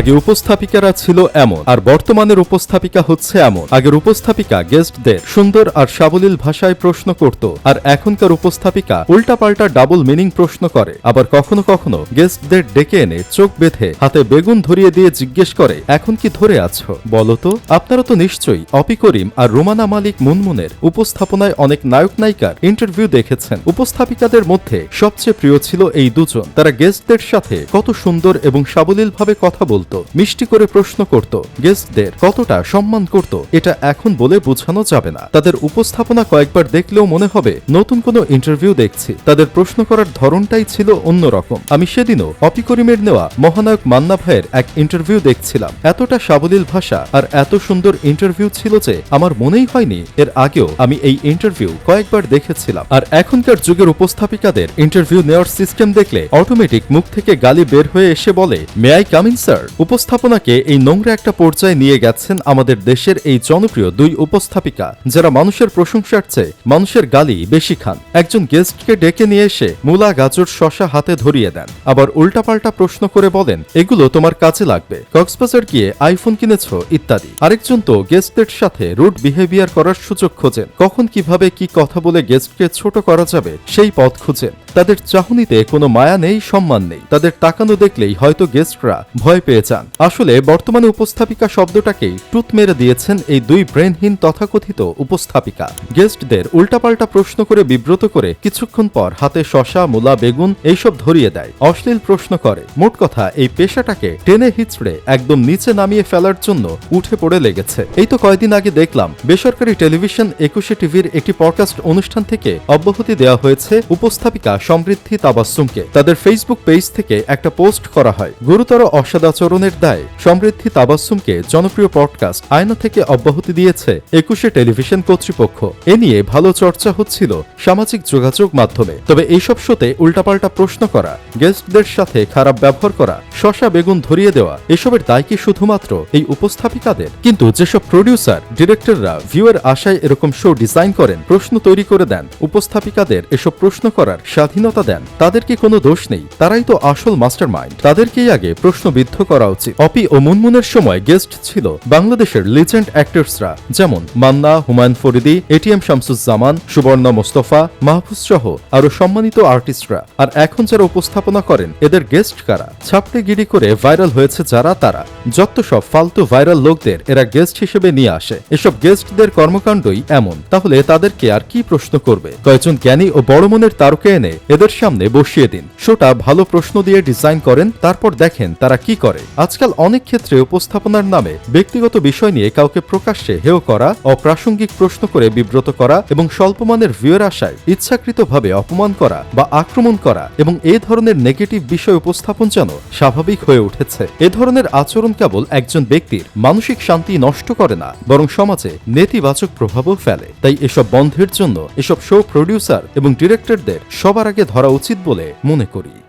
আগে উপস্থাপিকারা ছিল এমন, আর বর্তমানের উপস্থাপিকা হচ্ছে এমন। আগের উপস্থাপিকা গেস্টদের সুন্দর আর সাবলীল ভাষায় প্রশ্ন করত, আর এখনকার উপস্থাপিকা উল্টাপাল্টা ডাবল মিনিং প্রশ্ন করে। আবার কখনো কখনো গেস্টদের ডেকে এনে চোখ বেঁধে হাতে বেগুন ধরিয়ে দিয়ে জিজ্ঞেস করে, এখন কি ধরে আছো? বলো তো, আপনারা তো নিশ্চয়ই অপি করিম আর রোমানা মালিক মুনমুনের উপস্থাপনায় অনেক নায়ক নায়িকার ইন্টারভিউ দেখেছেন। উপস্থাপিকাদের মধ্যে সবচেয়ে প্রিয় ছিল এই দুজন। তারা গেস্টদের সাথে কত সুন্দর এবং সাবলীলভাবে কথা বলতো। মিষ্টি করে প্রশ্ন করত, গেস্টদের কতটা সম্মান করত, এটা এখন বলে বোঝানো যাবে না। তাদের উপস্থাপনা কয়েকবার দেখলেও মনে হবে, নতুন কোনো ইন্টারভিউ দেখছি। তাদের প্রশ্ন করার ধরনটাই ছিল অন্যরকম। আমি সেদিনও অপি করিমের নেওয়া মহানায়ক মান্না ভাইয়ের এক ইন্টারভিউ দেখছিলাম। এতটা সাবলীল ভাষা আর এত সুন্দর ইন্টারভিউ ছিল যে আমার মনেই হয়নি, এর আগেও আমি এই ইন্টারভিউ কয়েকবার দেখেছিলাম। আর এখনকার যুগের উপস্থাপিকাদের ইন্টারভিউ নেওয়ার সিস্টেম দেখলে অটোমেটিক মুখ থেকে গালি বের হয়ে এসে বলে may I come in sir উপস্থাপনাকে এই নোংরা একটা পর্যায়ে নিয়ে গেছেন আমাদের দেশের এই জনপ্রিয় দুই উপস্থাপিকা, যারা মানুষের প্রশংসার চেয়ে মানুষের গালি বেশি খান। একজন গেস্টকে ডেকে নিয়ে এসে মূলা গাজর শশা হাতে ধরিয়ে দেন। আবার উল্টাপাল্টা প্রশ্ন করে বলেন, এগুলো তোমার কাজে লাগবে। কক্সবাজার গিয়ে আইফোন কিনেছ, ইত্যাদি। আরেকজন তো গেস্টদের সাথে রুট বিহেভিয়ার করার সুযোগ খোঁজেন। কখন কীভাবে কি কথা বলে গেস্টকে ছোট করা যাবে, সেই পথ খুঁজেন। তাদের চাহনিতে কোনো মায়া নেই, সম্মান নেই। তাদের তাকানো দেখলেই হয়তো গেস্টরা ভয় পেয়ে যান। আসলে বর্তমানে উপস্থাপিকা শব্দটাকেই টুত মেরে দিয়েছেন এই দুই ব্রেনহীন তথাকথিত উপস্থাপিকা। গেস্টদের উল্টাপাল্টা প্রশ্ন করে বিব্রত করে কিছুক্ষণ পর হাতে শশা, মূলা, বেগুন এইসব ধরিয়ে দেয়। অশ্লীল প্রশ্ন করে। মোট কথা, এই পেশাটাকে টেনে হিচড়ে একদম নিচে নামিয়ে ফেলার জন্য উঠে পড়ে লেগেছে। এই তো কয়দিন আগে দেখলাম, বেসরকারি টেলিভিশন একুশে টিভির একটি পডকাস্ট অনুষ্ঠান থেকে অব্যাহতি দেওয়া হয়েছে উপস্থাপিকা সমৃদ্ধি তাবাসুমকে তাদের ফেসবুক পেজ থেকে একটা পোস্ট করা হয়। গুরুতর অসদাচরণের দায় সমৃদ্ধি তাবাসুমকে জনপ্রিয় পডকাস্ট আয়না থেকে অব্যাহতি দিয়েছে একুশে টেলিভিশন কর্তৃপক্ষ। এ নিয়ে ভালো চর্চা হচ্ছিল সামাজিক যোগাযোগ মাধ্যমে। তবে এইসব শোতে উল্টাপাল্টা প্রশ্ন করা গেস্টদের সাথে খারাপ ব্যবহার করা, শশা বেগুন ধরিয়ে দেওয়া, এসবের দায় কি শুধুমাত্র এই উপস্থাপিকাদের? কিন্তু যেসব প্রডিউসার ডিরেক্টররা ভিউয়ের আশায় এরকম শো ডিজাইন করেন, প্রশ্ন তৈরি করে দেন, উপস্থাপিকাদের এসব প্রশ্ন করার স্বাধীনতা দেন। তাদের কি কোনো দোষ নেই। তারাই তো আসল মাস্টার মাইন্ড তাদেরকেই আগে প্রশ্নবিদ্ধ করা উচিত। অপি ও মুনমুনের সময় গেস্ট ছিল বাংলাদেশের লিজেন্ড অ্যাক্টরসরা, যেমন মান্না, হুমায়ুন ফরিদি এটিএম শামসুজ্জামান, সুবর্ণা মোস্তফা, মাহফুজ সহ আরও সম্মানিত আর্টিস্টরা। আর এখন যারা উপস্থাপনা করেন, এদের গেস্ট কারা? ছাপড়ে গিরি করে ভাইরাল হয়েছে যারা তারা। যত সব ফালতু ভাইরাল লোকদের এরা গেস্ট হিসেবে নিয়ে আসে। এসব গেস্টদের কর্মকাণ্ডই এমন। তাহলে তাদেরকে আর কি প্রশ্ন করবে? কয়েকজন জ্ঞানী ও বড় মনের তারকা এনে এদের সামনে বসিয়ে দিন। শোটা ভালো প্রশ্ন দিয়ে ডিজাইন করেন, তারপর দেখেন তারা কি করে। আজকাল অনেক ক্ষেত্রে উপস্থাপনার নামে ব্যক্তিগত বিষয় নিয়ে কাউকে প্রকাশ্যে হেয় করা, অপ্রাসঙ্গিক প্রশ্ন করে বিব্রত করা এবং স্বল্পমানের ভিউয়ের আশায় ইচ্ছাকৃতভাবে অপমান করা বা আক্রমণ করা এবং এ ধরনের নেগেটিভ বিষয় উপস্থাপন যেন স্বাভাবিক হয়ে উঠেছে। এ ধরনের আচরণ কেবল একজন ব্যক্তির মানসিক শান্তি নষ্ট করে না, বরং সমাজে নেতিবাচক প্রভাবও ফেলে। তাই এসব বন্ধের জন্য এসব শো প্রডিউসার এবং ডিরেক্টরদের সবার আগে ধরা উচিত বলে মনে করি।